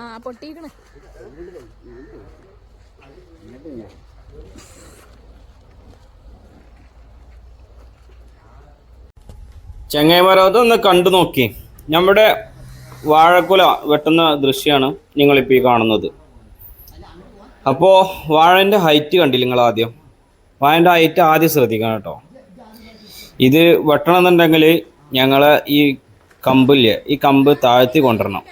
ആ പൊട്ടിക്കണ് ചെങ്ങൈമാരോ അതൊന്ന് കണ്ടു നോക്കി. നമ്മുടെ വാഴക്കുല വെട്ടുന്ന ദൃശ്യമാണ് നിങ്ങളിപ്പോൾ ഈ കാണുന്നത്. അപ്പോൾ വാഴന്റെ ഹൈറ്റ് കണ്ടില്ല നിങ്ങൾ ആദ്യം? വാഴന്റെ ഹൈറ്റ് ആദ്യം ശ്രദ്ധിക്കണം കേട്ടോ. ഇത് വെട്ടണമെന്നുണ്ടെങ്കിൽ ഞങ്ങൾ ഈ കമ്പില്ലേ ഈ കമ്പ് താഴ്ത്തി കൊണ്ടുവരണം.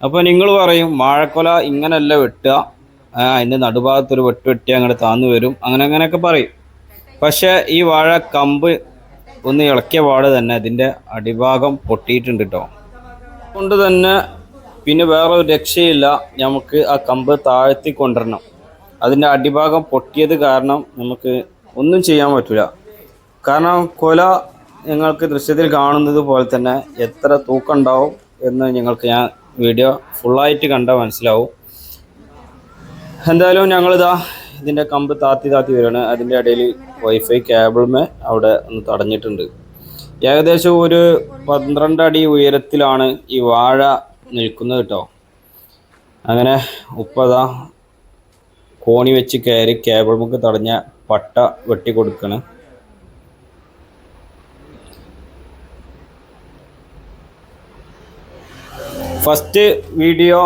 അപ്പോൾ നിങ്ങൾ പറയും വാഴക്കൊല ഇങ്ങനെയല്ല വെട്ടുക. അതിന്റെ നടുഭാഗത്തൊരു വെട്ട് വെട്ടി അങ്ങോട്ട് താന്നു വരും. അങ്ങനെ അങ്ങനെയൊക്കെ പറയും. പക്ഷേ ഈ വാഴ കമ്പ് ഒന്ന് ഇളക്കിയ പാട് തന്നെ അതിന്റെ അടിഭാഗം പൊട്ടിയിട്ടുണ്ട് കേട്ടോ അതുകൊണ്ട് തന്നെ പിന്നെ വേറെ ഒരു രക്ഷയില്ല. നമുക്ക് ആ കമ്പ് താഴ്ത്തി കൊണ്ടുവരണം. അതിന്റെ അടിഭാഗം പൊട്ടിയത് കാരണം നമുക്ക് ഒന്നും ചെയ്യാൻ പറ്റില്ല കാരണം കൊല നിങ്ങൾക്ക് ദൃശ്യത്തിൽ കാണുന്നത് പോലെ തന്നെ എത്ര തൂക്കം ഉണ്ടാവും എന്ന് നിങ്ങൾക്ക് ഞാൻ വീഡിയോ ഫുള്ളായിട്ട് കണ്ടാൽ മനസ്സിലാവും. എന്തായാലും ഞങ്ങളിതാ ഇതിന്റെ കമ്പ് താത്തി താത്തി വരികയാണ്. അതിന്റെ ഇടയിൽ വൈഫൈ കേബിളുമേ അവിടെ ഒന്ന് തടഞ്ഞിട്ടുണ്ട്. ഏകദേശം ഒരു പന്ത്രണ്ട് അടി ഉയരത്തിലാണ് ഈ വാഴ നിൽക്കുന്നത് കേട്ടോ. അങ്ങനെ ഉപ്പതാ കോണി വെച്ച് കയറി കേബിൾ മുക്ക് തടഞ്ഞ പട്ട വെട്ടി കൊടുക്കണ് ഫസ്റ്റ് വീഡിയോ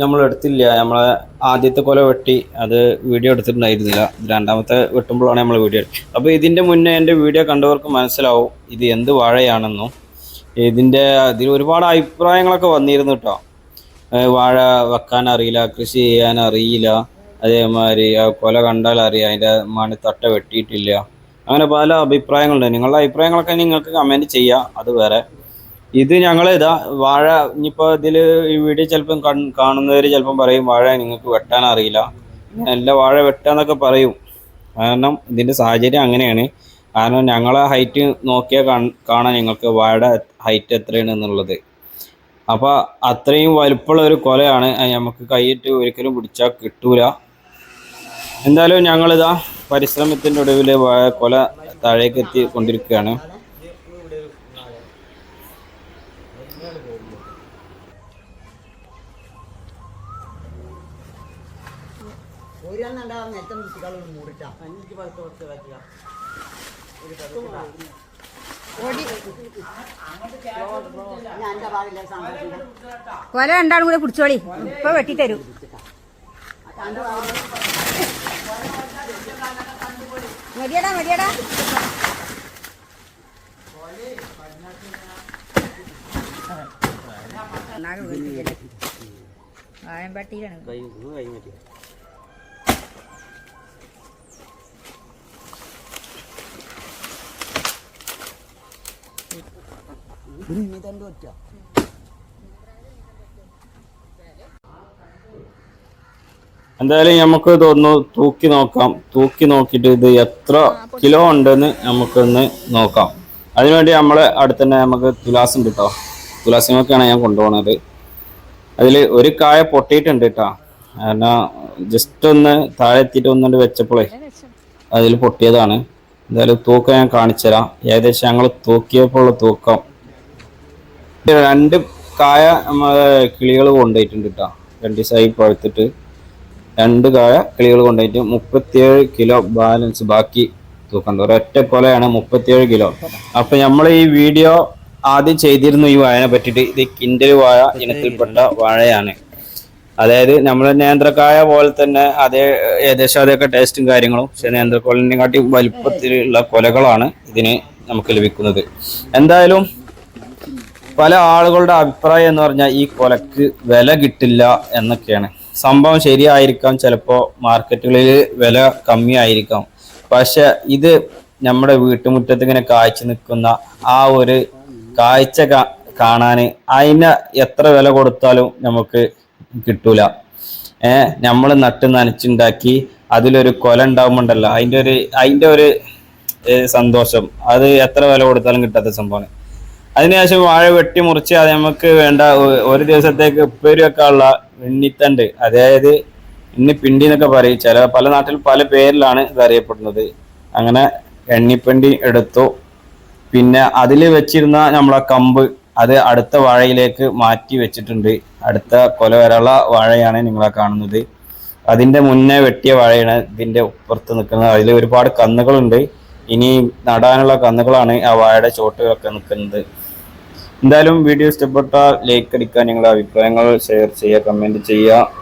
നമ്മൾ എടുത്തില്ല. നമ്മളെ ആദ്യത്തെ കൊല വെട്ടി അത് വീഡിയോ എടുത്തിട്ടുണ്ടായിരുന്നില്ല. രണ്ടാമത്തെ വെട്ടുമ്പോഴാണ് നമ്മൾ വീഡിയോ എടുത്തത് അപ്പോൾ ഇതിന്റെ മുന്നേ എന്റെ വീഡിയോ കണ്ടവർക്ക് മനസ്സിലാവും ഇത് എന്ത് വാഴയാണെന്നും. ഇതിന്റെ ഇതിൽ ഒരുപാട് അഭിപ്രായങ്ങളൊക്കെ വന്നിരുന്നു കേട്ടോ വാഴ വെക്കാൻ അറിയില്ല കൃഷി ചെയ്യാൻ അറിയില്ല. അതേമാതിരി ആ കൊല കണ്ടാൽ അറിയാം അതിന്റെ മണി തട്ട വെട്ടിയിട്ടില്ല. അങ്ങനെ പല അഭിപ്രായങ്ങളുണ്ട്. നിങ്ങളുടെ അഭിപ്രായങ്ങളൊക്കെ നിങ്ങൾക്ക് കമന്റ് ചെയ്യാം. അത് വേറെ. ഇത് ഞങ്ങൾ ഇതാ വാഴ ഇനിയിപ്പോൾ ഇതിൽ ഈ വീഡിയോ ചിലപ്പം കാണുന്നവർ ചിലപ്പം പറയും വാഴ നിങ്ങൾക്ക് വെട്ടാൻ അറിയില്ല. നല്ല വാഴ വെട്ടാന്നൊക്കെ പറയും. കാരണം ഇതിന്റെ സാഹചര്യം അങ്ങനെയാണ്. കാരണം ഞങ്ങളെ ഹൈറ്റ് നോക്കിയാൽ കാണാൻ കാണാം ഞങ്ങൾക്ക് വാഴ ഹൈറ്റ് എത്രയാണ് എന്നുള്ളത്. അപ്പോൾ അത്രയും വലുപ്പമുള്ള ഒരു കൊലയാണ്. നമുക്ക് കൈയിട്ട് ഒരിക്കലും പിടിച്ചാൽ കിട്ടൂല. എന്തായാലും ഞങ്ങളിതാ പരിശ്രമത്തിന്റെ ഒടുവിൽ വാഴ കൊല താഴേക്ക് എത്തി കൊണ്ടിരിക്കുകയാണ്. കൊല രണ്ടാളും കൂടെ പിടിച്ചോളി. ഇപ്പൊ വെട്ടിത്തരും. മതിയടാ മതിയടാ. വാഴമ്പട്ടിയിലാണ് എന്തായാലും നമുക്ക് ഇതൊന്ന് തൂക്കി നോക്കാം. തൂക്കി നോക്കിയിട്ട് ഇത് എത്ര കിലോ ഉണ്ടെന്ന് നമുക്കൊന്ന് നോക്കാം. അതിനുവേണ്ടി നമ്മളെ അടുത്തന്നെ നമുക്ക് തുലാസം കിട്ടോ തുലാസിമൊക്കെയാണ് ഞാൻ കൊണ്ടുപോകുന്നത് അതിൽ ഒരു കായ പൊട്ടിയിട്ടുണ്ട് കേട്ടോ കാരണം ജസ്റ്റ് ഒന്ന് താഴെ എത്തിയിട്ട് ഒന്നുകൊണ്ട് വെച്ചപ്പോഴേ അതിൽ പൊട്ടിയതാണ്. എന്തായാലും തൂക്കം ഞാൻ കാണിച്ചു തരാം ഏകദേശം ഞങ്ങൾ തൂക്കിയപ്പോൾ ഉള്ള തൂക്കം രണ്ട് കായ കിളികൾ കൊണ്ടുപോയിട്ടുണ്ട് കേട്ടോ രണ്ട് ദിവസമായി പഴുത്തിട്ട്. രണ്ട് കായ കിളികൾ കൊണ്ടുപോയിട്ട് മുപ്പത്തിയേഴ് കിലോ ബാലൻസ് ബാക്കി തൂക്കം ഒരൊറ്റ കൊലയാണ് മുപ്പത്തിയേഴ് കിലോ. അപ്പൊ നമ്മൾ ഈ വീഡിയോ ആദ്യം ചെയ്തിരുന്നു ഈ വാഴനെ പറ്റിയിട്ട്. ഇത് കിൻഡൽ വാഴ ഇനത്തിൽപ്പെട്ട വാഴയാണ്. അതായത് നമ്മൾ നേന്ത്രക്കായ പോലെ തന്നെ അതേ ഏകദേശം അതൊക്കെ ടേസ്റ്റും കാര്യങ്ങളും പക്ഷെ നേന്ത്രക്കോലിനെ കാട്ടി വലുപ്പത്തിലുള്ള കൊലകളാണ് ഇതിന് നമുക്ക് ലഭിക്കുന്നത്. എന്തായാലും പല ആളുകളുടെ അഭിപ്രായം എന്ന് പറഞ്ഞാൽ ഈ കൊലക്ക് വില കിട്ടില്ല എന്നൊക്കെയാണ്. സംഭവം ശരിയായിരിക്കാം ചിലപ്പോൾ മാർക്കറ്റുകളിൽ വില കമ്മിയായിരിക്കാം. പക്ഷെ ഇത് നമ്മുടെ വീട്ടുമുറ്റത്ത് ഇങ്ങനെ കാഴ്ച നിൽക്കുന്ന ആ ഒരു കാഴ്ച കാണാന് അതിന് എത്ര വില കൊടുത്താലും നമുക്ക് കിട്ടൂല. ഏഹ് നമ്മൾ നട്ട് നനച്ചുണ്ടാക്കി അതിലൊരു കൊല ഉണ്ടാവുമ്പോണ്ടല്ലോ അതിന്റെ ഒരു അതിന്റെ ഒരു സന്തോഷം. അത് എത്ര വില കൊടുത്താലും കിട്ടാത്ത സംഭവമാണ്. അതിനുശേഷം വാഴ വെട്ടി മുറിച്ച് അത് നമുക്ക് വേണ്ട ഒരു ദിവസത്തേക്ക് ഉപ്പേരി വെക്കാനുള്ള എണ്ണിത്തണ്ട് അതായത് ഇന്നി പിണ്ടി എന്നൊക്കെ പറയും. ചില പല നാട്ടിൽ പല പേരിലാണ് ഇത് അറിയപ്പെടുന്നത് അങ്ങനെ എണ്ണിപ്പിണ്ടി എടുത്തു. പിന്നെ അതിൽ വെച്ചിരുന്ന നമ്മളെ കമ്പ് അത് അടുത്ത വാഴയിലേക്ക് മാറ്റി വെച്ചിട്ടുണ്ട്. അടുത്ത കൊല വരെയുള്ള വാഴയാണ് നിങ്ങളെ കാണുന്നത്. അതിന്റെ മുന്നേ വെട്ടിയ വാഴയാണ് ഇതിന്റെ ഉപ്പുറത്ത് നിൽക്കുന്നത്. അതിൽ ഒരുപാട് കന്നുകളുണ്ട്. ഇനി നടാനുള്ള കന്നുകളാണ് ആ വാഴയുടെ ചോട്ടുകളൊക്കെ നിൽക്കുന്നത്. എന്തായാലും വീഡിയോ ഇഷ്ടപ്പെട്ടാൽ ലൈക്ക് അടിക്കാൻ നിങ്ങളുടെ അഭിപ്രായങ്ങൾ ഷെയർ ചെയ്യുക കമന്റ് ചെയ്യുക.